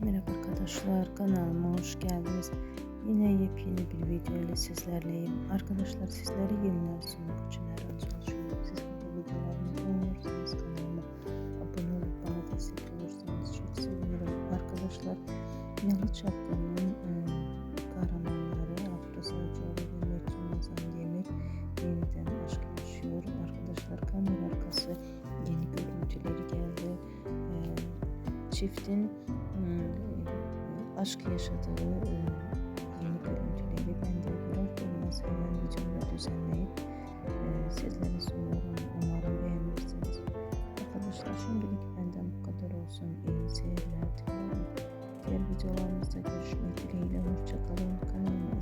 Merhaba arkadaşlar kanalıma hoş geldiniz. Yine yepyeni bir video ile sizlerleyim. Arkadaşlar sizlere yeniler sunmak için her an çalışıyorum. Siz bu videolarımı beğenirseniz kanalıma abone olup bana destek olursanız çok sevinirim. Arkadaşlar Yalı Çapkın'ın e, kahramanları Afra Savcıoğlu ve Metin Yazan Yemek yeniden aşk yaşıyor. Arkadaşlar kamera arkası yeni görüntüleri geldi. E, çiftin ee, aşk yaşadığı e, yeni görüntüleri ben de blog olması hemen videomu düzenleyip e, sizlere sunuyorum. Umarım beğenirsiniz. Arkadaşlar şimdilik benden bu kadar olsun. İyi seyirler diliyorum. Diğer videolarımızda görüşmek dileğiyle. Hoşçakalın. Kanalıma